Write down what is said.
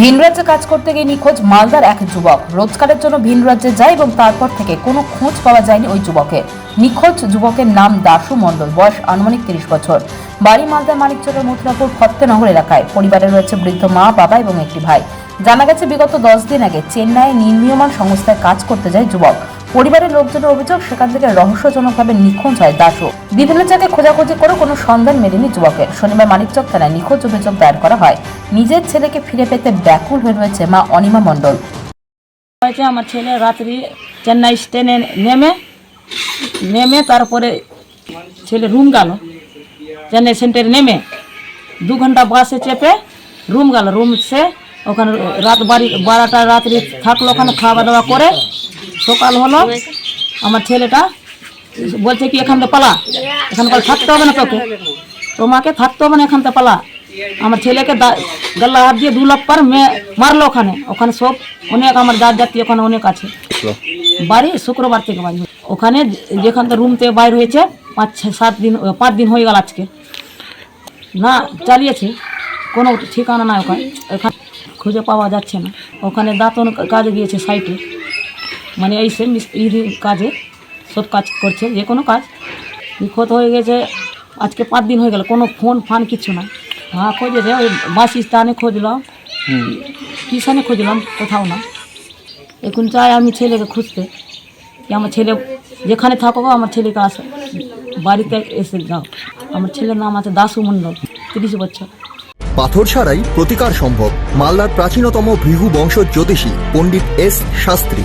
ভিন রাজ্যে কাজ করতে গিয়ে নিখোঁজ মালদার এক যুবক। রোজগারের জন্য ভিন রাজ্যে যায় এবং তারপর থেকে কোনো খোঁজ পাওয়া যায়নি ওই যুবকের নিখোঁজ যুবকের নাম দাশু মণ্ডল, বয়স আনুমানিক তিরিশ বছর। বাড়ি মালদার মানিকচকের মথুরাপুর ফত্তেনগর এলাকায়। পরিবারে রয়েছে বৃদ্ধ মা, বাবা এবং একটি ভাই। জানা গেছে, বিগত দশ দিন আগে চেন্নাইয়ে নির্মীয়মান সংস্থায় কাজ করতে যায় যুবক। পরিবারের লোকজনের অভিযোগ, সেখান থেকে রহস্যজনকভাবে নিখোঁজ হয় দাসু বিভিন্ন জায়গায় খোঁজাখুঁজি করে কোনো সন্ধান মেলেনি যুবকের। শনিবার মানিকচক থানায় নিখোঁজ অভিযোগ দায়ের করা হয়। নিজের ছেলেকে ফিরে পেতে ব্যাকুল হয়ে রয়েছে মা অনিমা মণ্ডল। হয়েছে আমার ছেলে রাত্রি চেন্নাই স্টেনে নেমে নেমে তারপরে ছেলে রুম গেল। চেন্নাই সেন্টারে নেমে দু ঘণ্টা বাসে চেপে রুম গেল। রুম সে ওখানে রাত বাড়ি বারোটা রাত্রি থাকল ওখানে খাওয়া দাওয়া করে সকাল হলো, আমার ছেলেটা বলছে কি, এখান থেকে পালা। এখান থেকে থাকতে হবে না তোকে। তোমাকে থাকতে হবে না, এখান থেকে পালা। আমার ছেলেকে দা- গলা হাত দিয়ে দু লাখ পার মেয়ে মারলো ওখানে। ওখানে সব অনেক আমার জাত জাতি ওখানে অনেক আছে। বাড়ি শুক্রবার থেকে বাড়ি। ওখানে যেখান থেকে রুম থেকে বাইর হয়েছে, পাঁচ সাত দিন পাঁচ দিন হয়ে গেল আজকে। না, চালিয়েছে। কোনো ঠিকানা নাই ওখানে। এখানে খুঁজে পাওয়া যাচ্ছে না। ওখানে দাঁতন কাজে গিয়েছে সাইটে। মানে এই সে মিস্ত্রি কাজে সব কাজ করছে যে কোনো কাজ। নিখোঁজ হয়ে গেছে আজকে পাঁচ দিন হয়ে গেল কোনো ফোন ফান কিছু না হ্যাঁ খোঁজেছে ওই বাস স্থানে খুঁজলাম। কিষানে খুঁজলাম কোথাও না। এখন চাই আমি ছেলেকে খুঁজতে যে আমার ছেলে যেখানে থাকো আমার ছেলেকে আসে বাড়িতে এসে যাও। আমার ছেলের নাম আছে দাসু মণ্ডল তিরিশ বছর। পাথর ছাড়াই প্রতিকার সম্ভব মালদার প্রাচীনতম ভৃহু বংশ জ্যোতিষী পণ্ডিত এস শাস্ত্রী।